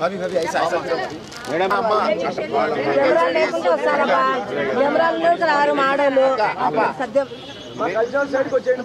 అవి అవి ఐసా ఐసా మేడం కెమెరాలు రారు మాడలు సద్యం సైడ్కి వచ్చేయండి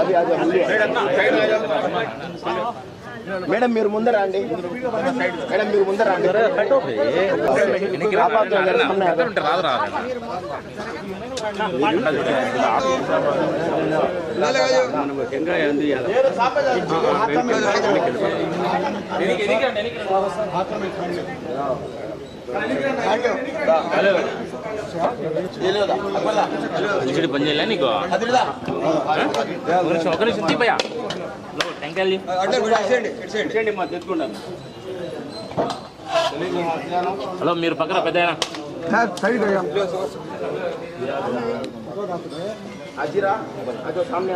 అది అది మేడం మీరు ముందర రండి. మేడం మీరు ముందర రండి. ఆపాత్రం జరుగుతున్నాయి. ఎల్సిడి పని చేయలే నీకు? ఒక నిమిషం ఒక నిమిషం టెంకాయలు హలో మీరు పక్కన పెద్ద అజిరా అదో సామ్య.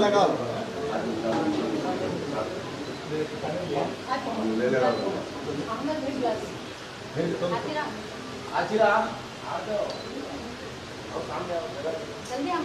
लगा आचिरा आ जाओ और काम जाओ जल्दी हम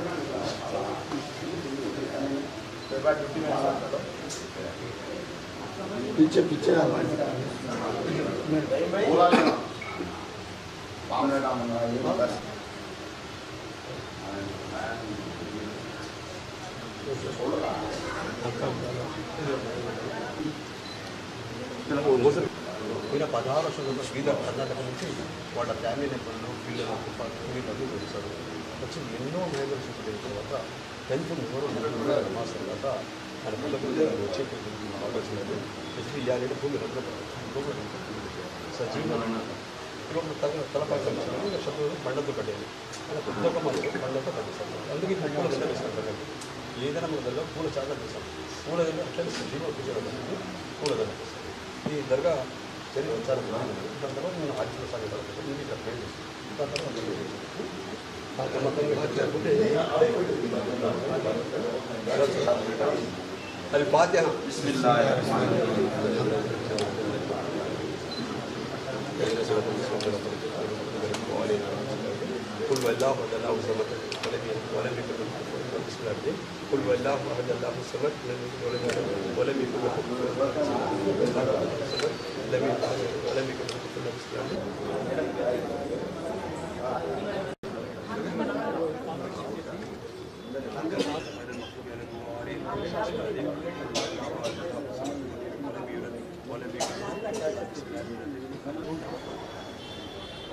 పిచ్చే పిచ్చే పోయిన పదహారు సంవత్సరంలో శ్రీధర్ కర్ణాటక నుంచి వాళ్ళ ఫ్యామిలీ మెంబర్లు వీళ్ళ కుటుంబాలు వీళ్ళందరూ వచ్చారు వచ్చి ఎన్నో మేజర్స్ తర్వాత టెన్త్ మూడు నెలలు మాస్ తర్వాత ఆయన పిల్లలు వచ్చే ఆలోచనలు ఎస్పీ ఇవ్వాలి భూమి రంగులు సజీవన ఇప్పుడు తల తలపాక శత్రువులు బండతో కట్టేది అలా కొత్త ఒక మంది బండతో కట్టేస్తాం అందుకే ఇప్పుడు పూల దండ వేస్తాం కదండి ఏదైనా మన దగ్గర పూల చాలా వేస్తాం పూల దండ అట్లా సజీవ కూర్చోడం పూల దండ వేస్తాం ఈ దర్గా చరిత్ర చాలా బాగుంది దాని తర్వాత నేను ఆర్టీలో సాగే తర్వాత నేను ఇక్కడ ట్రైన్ చేస్తాను దాని తర్వాత الفاتحة. بسم الله الرحمن الرحيم. قل هو الله أحد الله الصمد ولم يلد ولم يكن له كفوا أحد. بسم الله الرحمن قل هو الله أحد الله الصمد لم يلد ولم يولد ولم يكن له كفوا أحد. لم يلد ولم يكن له كفوا أحد. بسم الله الرحمن الرحيم.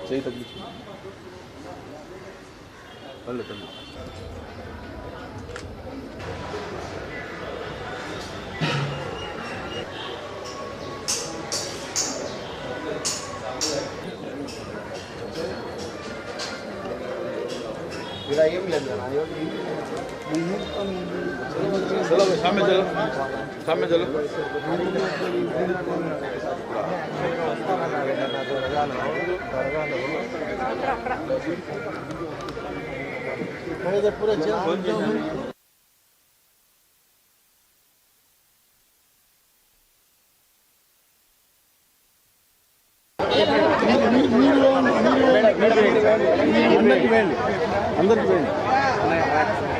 చేయి తగ్గించు పళ్ళు తగ్గి ఇలా ఏం లేదు మీరు రండి అక్క అక్క అక్క మీరు రండి. శ్వేత అక్క అక్క మీరు రండి.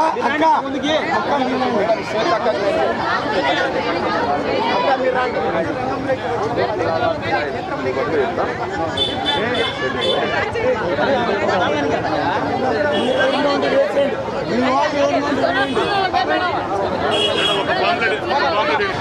అక్క. ఎవరు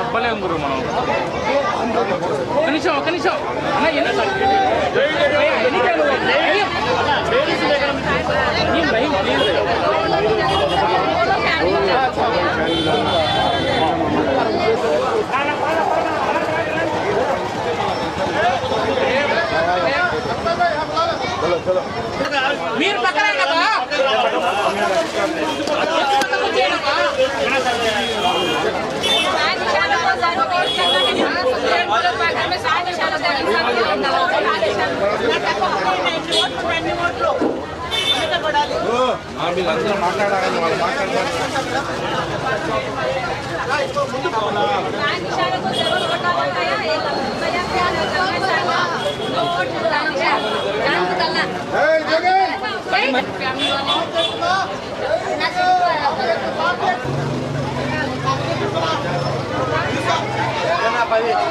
ముందు రండి. సబ్బలేం గురు మనం ఒక నిమిషం ఒక నిమిషం అన్న ఎన్ని ఎన్నికలు భయం ప్లీజ్ మీరు పక్కన వీళ్ళందరూ మాట్లాడాలని వాళ్ళు మాట్లాడతారు మీరు మేడం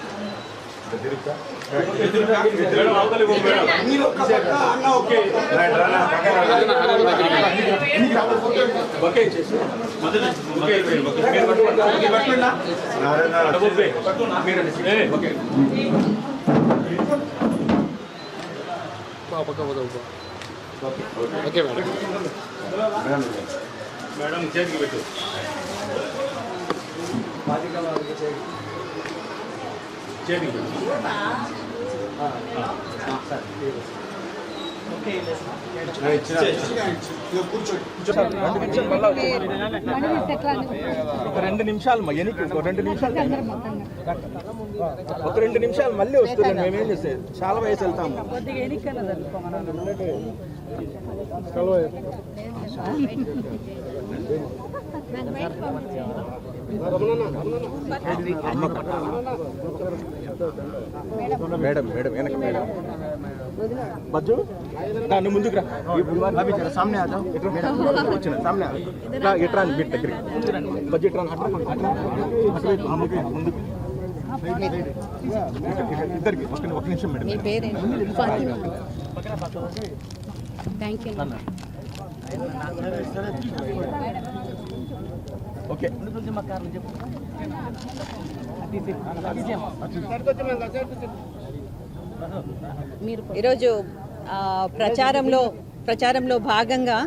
ఓకే మేడం చేతికి పెట్టు చేతికి పెట్టు. ఒక రెండు నిమిషాలు మా ఎనికి ఒక రెండు నిమిషాలు. ఒక రెండు నిమిషాలు మళ్ళీ వస్తుంది మేమేం చేస్తే? చాలా వయసు వెళ్తాము. మేడం మేడం వెనక మేడం. బజ్జు? దాన్ని ముందుకు రా. సామ్నే వచ్చిన సామ్నే. ఇట్లా ఇట్రా మీరు దగ్గరికి. బజ్జు ఇట్రా ముందుకు. ఇద్దరికి ఒక నిమిషం మేడం. మీ పేరేంటి? Thank you okay. ఈరోజు ప్రచారంలో ప్రచారంలో భాగంగా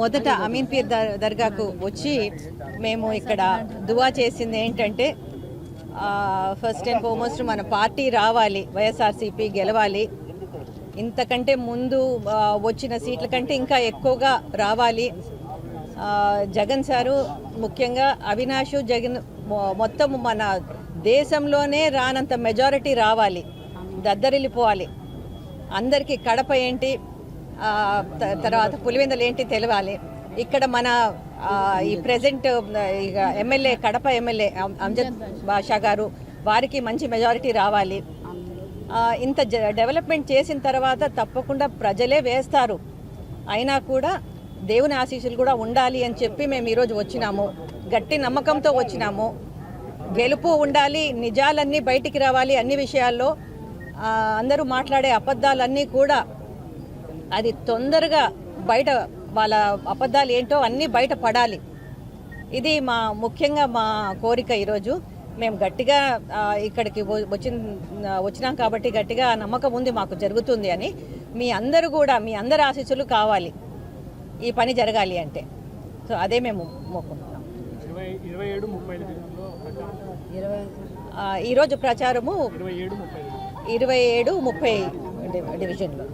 మొదట అమీన్పీర్ దర్ దర్గాకు వచ్చి మేము ఇక్కడ దువా చేసింది ఏంటంటే ఫస్ట్ అండ్ ఫార్మోస్ట్ మన పార్టీ రావాలి వైఎస్ఆర్సీపీ గెలవాలి. ఇంతకంటే ముందు వచ్చిన సీట్ల కంటే ఇంకా ఎక్కువగా రావాలి. జగన్ సారు ముఖ్యంగా అవినాష్ జగన్ మొత్తం మన దేశంలోనే రానంత మెజారిటీ రావాలి. దద్దరిల్లిపోవాలి. అందరికీ కడప ఏంటి తర్వాత పులివెందులు ఏంటి తెలవాలి. ఇక్కడ మన ఈ ప్రజెంట్ ఇక ఎమ్మెల్యే కడప ఎమ్మెల్యే అంజద్ బాషా గారు వారికి మంచి మెజారిటీ రావాలి. ఇంత జ- డెవలప్మెంట్ చేసిన తర్వాత తప్పకుండా ప్రజలే వేస్తారు. అయినా కూడా దేవుని ఆశీస్సులు కూడా ఉండాలి అని చెప్పి మేము ఈరోజు వచ్చినాము. గట్టి నమ్మకంతో వచ్చినాము. గెలుపు ఉండాలి నిజాలన్నీ బయటికి రావాలి అన్ని విషయాల్లో అందరూ మాట్లాడే అబద్ధాలన్నీ కూడా అది తొందరగా బయట వాళ్ళ అబద్ధాలు ఏంటో అన్నీ బయట పడాలి. ఇది మా ముఖ్యంగా మా కోరిక ఈరోజు. మేము గట్టిగా ఇక్కడికి వచ్చి వచ్చినాం కాబట్టి గట్టిగా నమ్మకం ఉంది మాకు జరుగుతుంది అని. మీ అందరూ కూడా మీ అందరి ఆశీస్సులు కావాలి. ఈ పని జరగాలి అంటే. సో అదే మేము మొక్కుంటున్నాం ఈరోజు ప్రచారము ఇరవై ఏడు ముప్పై డివిజన్లో.